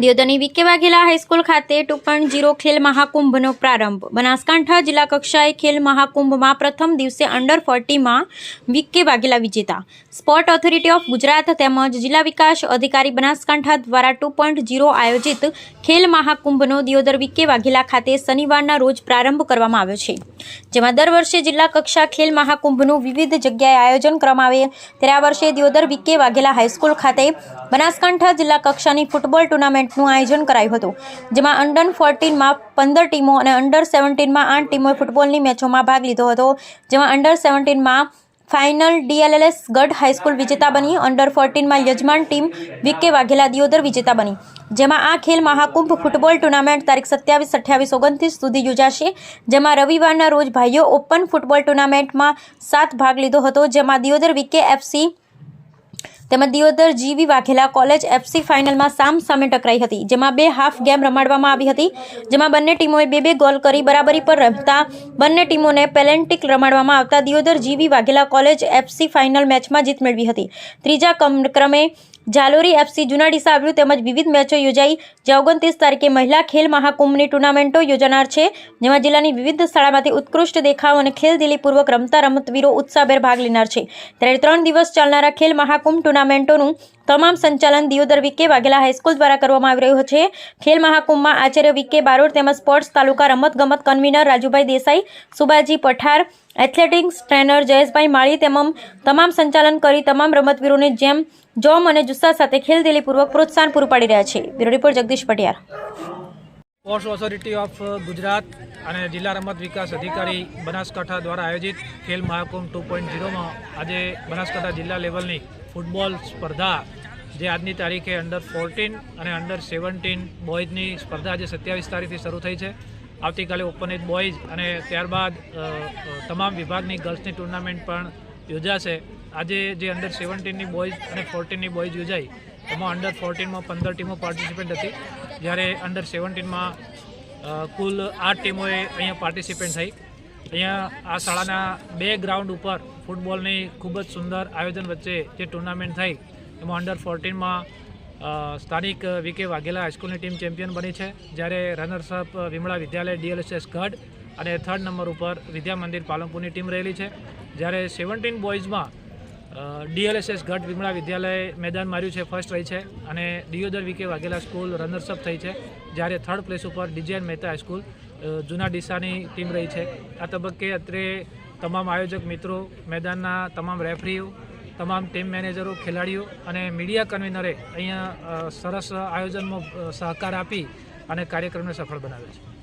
દિયોદરની Vike Vaghela high school ખાતે two point zero ખેલ મહાકુંભનો પ્રારંભ. બનાસકાંઠા જિલ્લા કક્ષાએ ખેલ મહાકુંભમાં પ્રથમ દિવસે અંડર ફોર્ટીમાં વિકે વાઘેલા વિજેતા. સ્પોર્ટ ઓથોરિટી ઓફ ગુજરાત તેમજ જિલ્લા વિકાસ અધિકારી બનાસકાંઠા દ્વારા ટુ પોઈન્ટ ઝીરો આયોજિત ખેલ મહાકુંભનો દિયોદર વિકે વાઘેલા ખાતે શનિવારના રોજ પ્રારંભ કરવામાં આવ્યો છે. જેમાં દર વર્ષે જિલ્લા કક્ષા ખેલ મહાકુંભનું વિવિધ જગ્યાએ આયોજન કરવામાં આવે. ત્યારે આ વર્ષે દિયોદર વિકે વાઘેલા હાઈસ્કૂલ ખાતે બનાસકાંઠા જિલ્લા કક્ષાની ફૂટબોલ ટુર્નામેન્ટનું આયોજન કરાયું હતું. જેમાં અંડર ફોર્ટીનમાં પંદર ટીમો અને અંડર સેવન્ટીનમાં આઠ ટીમોએ ફૂટબોલની મેચોમાં ભાગ લીધો હતો. જેમાં અંડર સેવન્ટીનમાં ફાઇનલ ડીએલએલએસ ગઢ હાઈસ્કૂલ વિજેતા બની. અંડર ફોર્ટીનમાં યજમાન ટીમ વિકે વાઘેલા દિયોદર વિજેતા બની. જેમાં આ ખેલ મહાકુંભ ફૂટબોલ ટુર્નામેન્ટ તારીખ સત્યાવીસ, અઠ્યાવીસ, ઓગણત્રીસ સુધી યોજાશે. જેમાં રવિવારના રોજ ભાઈઓ ઓપન ફૂટબોલ ટુર્નામેન્ટમાં સાત ભાગ લીધો હતો. જેમાં દિયોદર વિકે એફસી તેમજ દિયોદર જીવી વાઘેલા કોલેજ એફસી ફાઇનલમાં સામ સામે ટકરાઈ હતી, જેમાં બે હાફ ગેમ રમાડવામાં આવી હતી, જેમાં બંને ટીમોએ બે બે ગોલ કરી બરાબરી પર રમતા બંને ટીમોને પેલેન્ટિક રમાડવામાં આવતા દિયોદર જીવી વાઘેલા કોલેજ એફસી ફાઇનલ મેચમાં જીત મેળવી હતી. ત્રીજા ક્રમે જાલોરી એફસી જૂના ડીસા આવ્યું તેમજ વિવિધ મેચો યોજાઈ. જે ઓગણત્રીસ તારીખે મહિલા ખેલ મહાકુંભની ટુર્નામેન્ટો યોજાનાર છે, જેમાં જિલ્લાની વિવિધ શાળામાંથી ઉત્કૃષ્ટ દેખાવ અને ખેલદિલીપૂર્વક રમતા રમતવીરો ઉત્સાહભેર ભાગ લેનાર છે. ત્યારે ત્રણ દિવસ ચાલનારા ખેલ મહાકુંભ ટુર્નામેન્ટોનું તમામ સંચાલન દિયોદર વિકે વાઘેલા હાઈસ્કૂલ દ્વારા કરવામાં આવી રહ્યું છે. ખેલ મહાકુંભમાં આચાર્ય વિકે બારોડ તેમજ સ્પોર્ટ્સ તાલુકા રમતગમત convener Rajubhai Desai Subhaji Pathar, athletics trainer Jayeshbhai Mali તેમજ તમામ સંચાલન કરી તમામ રમતવીરોને જેમ જોમ અને જુસ્સા સાથે ખેલદિલીપૂર્વક પ્રોત્સાહન પૂરું પાડી રહ્યા છે. Bureau report Jagdish Patiyar. Sports authority of Gujarat અને જિલ્લા રમત વિકાસ અધિકારી બનાસકાંઠા દ્વારા આયોજિત ખેલ મહાકુંભ ટુ પોઈન્ટ ઝીરોમાં આજે બનાસકાંઠા જિલ્લા લેવલની ફૂટબોલ સ્પર્ધા જે આજની તારીખે અંડર ફોર્ટીન અને અંડર સેવન્ટીન બોયઝની સ્પર્ધા આજે સત્યાવીસ તારીખથી શરૂ થઈ છે. આવતીકાલે ઓપન એજ બોયઝ અને ત્યારબાદ તમામ વિભાગની ગર્લ્સની ટુર્નામેન્ટ પણ યોજાશે. આજે જે અંડર સેવન્ટીનની બોયઝ અને ફોર્ટીનની બોયઝ યોજાઈ, એમાં અંડર ફોર્ટીનમાં પંદર ટીમો પાર્ટિસિપેન્ટ હતી. જ્યારે અંડર સેવન્ટીનમાં કુલ આઠ ટીમોએ અહીંયા પાર્ટિસિપેન્ટ થઈ. અહીંયા આ શાળાના બે ગ્રાઉન્ડ ઉપર ફૂટબોલની ખૂબ જ સુંદર આયોજન વચ્ચે જે ટુર્નામેન્ટ થઈ, એમાં અંડર ફોર્ટીનમાં સ્થાનિક વિકે વાઘેલા હાઈસ્કૂલની ટીમ ચેમ્પિયન બની છે. જ્યારે રનર્સઅપ વિમળા વિદ્યાલય ડીએલએસએસ ગઢ અને થર્ડ નંબર ઉપર વિદ્યા મંદિર પાલનપુરની ટીમ રહેલી છે. જ્યારે સેવન્ટીન બોયઝમાં ડીએલએસએસ ગઢ વિમળા વિદ્યાલય મેદાન માર્યું છે ફર્સ્ટ રહી છે અને Diyodar VK Vaghela school runners up થઈ છે, જ્યારે થર્ડ પ્લેસ ઉપર ડીજેન મહેતા હાઈસ્કૂલ જૂના ડીસાની ટીમ રહી છે. આ તબક્કે અત્રે તમામ આયોજક મિત્રો, મેદાનના તમામ રેફરીઓ તમામ ટીમ મેનેજરો ખેલાડીઓ અને મીડિયા કન્વીનરે અહીંયા સરસ આયોજનમાં સહકાર આપી અને કાર્યક્રમને સફળ બનાવ્યો છે.